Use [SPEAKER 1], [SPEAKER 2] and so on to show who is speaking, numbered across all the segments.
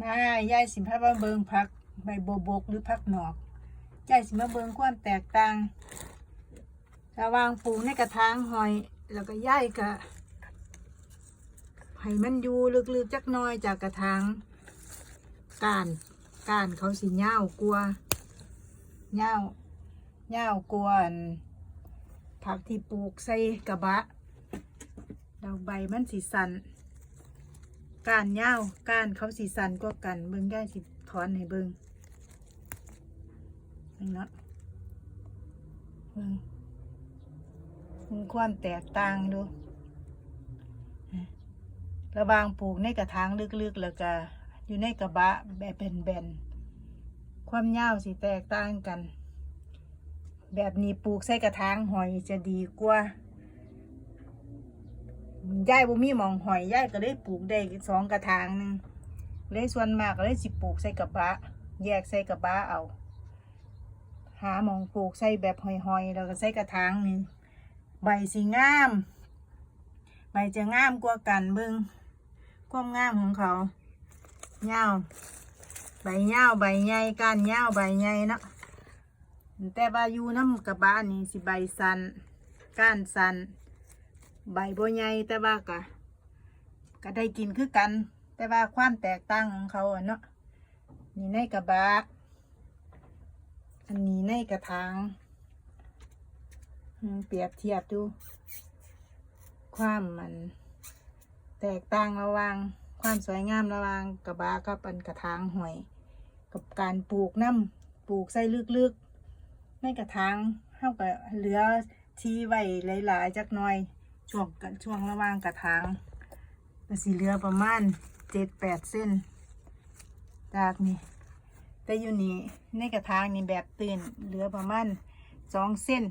[SPEAKER 1] มายายสิพามาเบิงพักใบโบบกหรือพักหนอกยายสิมาเบิงความแตกต่าง ระวางปลูกในกระถางหอย แล้วก็ย้ายกะให้มันอยู่ลึกๆจักน้อยจากกระถางก้านก้านเขาสิเง่ากลัวเง่าเง่ากลัวอันผักที่ปลูกใส่กระบะดอกใบมันสีสัน กานเง่ากานเขาสีสันกว่ากัน เบิ่งได้สิถอนให้เบิ่งเบิ่งเนาะเบิ่งมีความแตกต่างดูระหวางปลูกในกระถางลึกๆ แล้วก็อยู่ในกระบะแบบแบนๆ ความยาวสิแตกต่างกัน แบบนี้ปลูกใส่กระถางหอยจะดีกว่า ยายบ่มีหมองหอยยายก็เลยปลูกได้สองกระถางหนึ่งเลยส่วนมากก็เลยสิปลูกใส่กระบะ แยกใส่กระบะเอา หาหมองปลูกใส่แบบหอยๆแล้วก็ใส่กระถางนึงใบสีงาม ใบจะงามกว่ากันเบิงความงามของเขาเงาวใบเงาวใบใหญ่ก้านเงาวใบใหญ่เนาะแต่ว่าอยู่น้ำกระบะนี่สิใบสันก้านสัน ใบบ่ใหญ่แต่ว่าก็ก็ได้กินคือกัน แต่ว่าความแตกต่างของเขาเนาะนี่ในกระบะอันนี้ในกระถางเปรียบเทียบดู ความมันแตกต่างระว่างความสวยงามระว่างกระบะกับอันกระถางหอย กับการปลูกน้ำปลูกใส่ลึกๆในกระถางเท่ากับเหลือทีไว้หลายๆจักหน่อย ช่วงกันช่วงระหว่างกระถางก็สิเหลือประมาณเจ็ดแปดเส้น จากนี่แต่อยู่นี่ในกระถางนี่แบบตื่นเหลือประมาณสองเส้น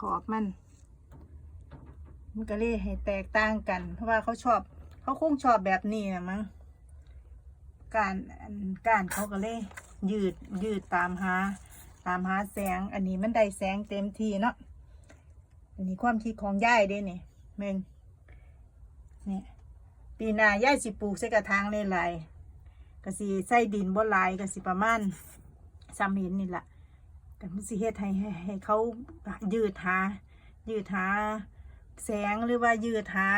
[SPEAKER 1] ขอบมัน มันก็เลยให้แตกต่างกัน เพราะว่าเขาชอบ เขาคงชอบแบบนี้นะมั้งการการเขาก็เลยยืดยืดตามหา ตามหาแสงอันนี้มันได้แสงเต็มทีเนาะ อันนี้ความคิดของย่ายเด้นี่เมงเนี่ยปีหน้าย่ายสิปลูกใส่กระถางหลายๆก็สิใส่ดินบ่หลายก็สิประมาณซ้ำหินนี่แหละแต่มันสิเฮ็ดให้ให้เขายืดหายืดหาแสงหรือว่ายืดหา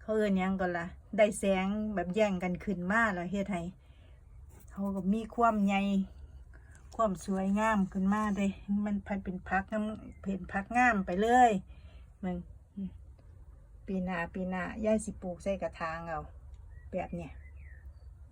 [SPEAKER 1] เขาเอินยังก่อนละได้แสงแบบแย่งกันขึ้นมาแล้วเฮ็ดให้เขาก็มีความใหญ่ ความสวยงามขึ้นมาเด้มันพันเป็นพักน้ำเพ็นพักงามไปเลยมึงปีนาปีนายายสิปลูกใส่กระถางเอาแบบเนี้ย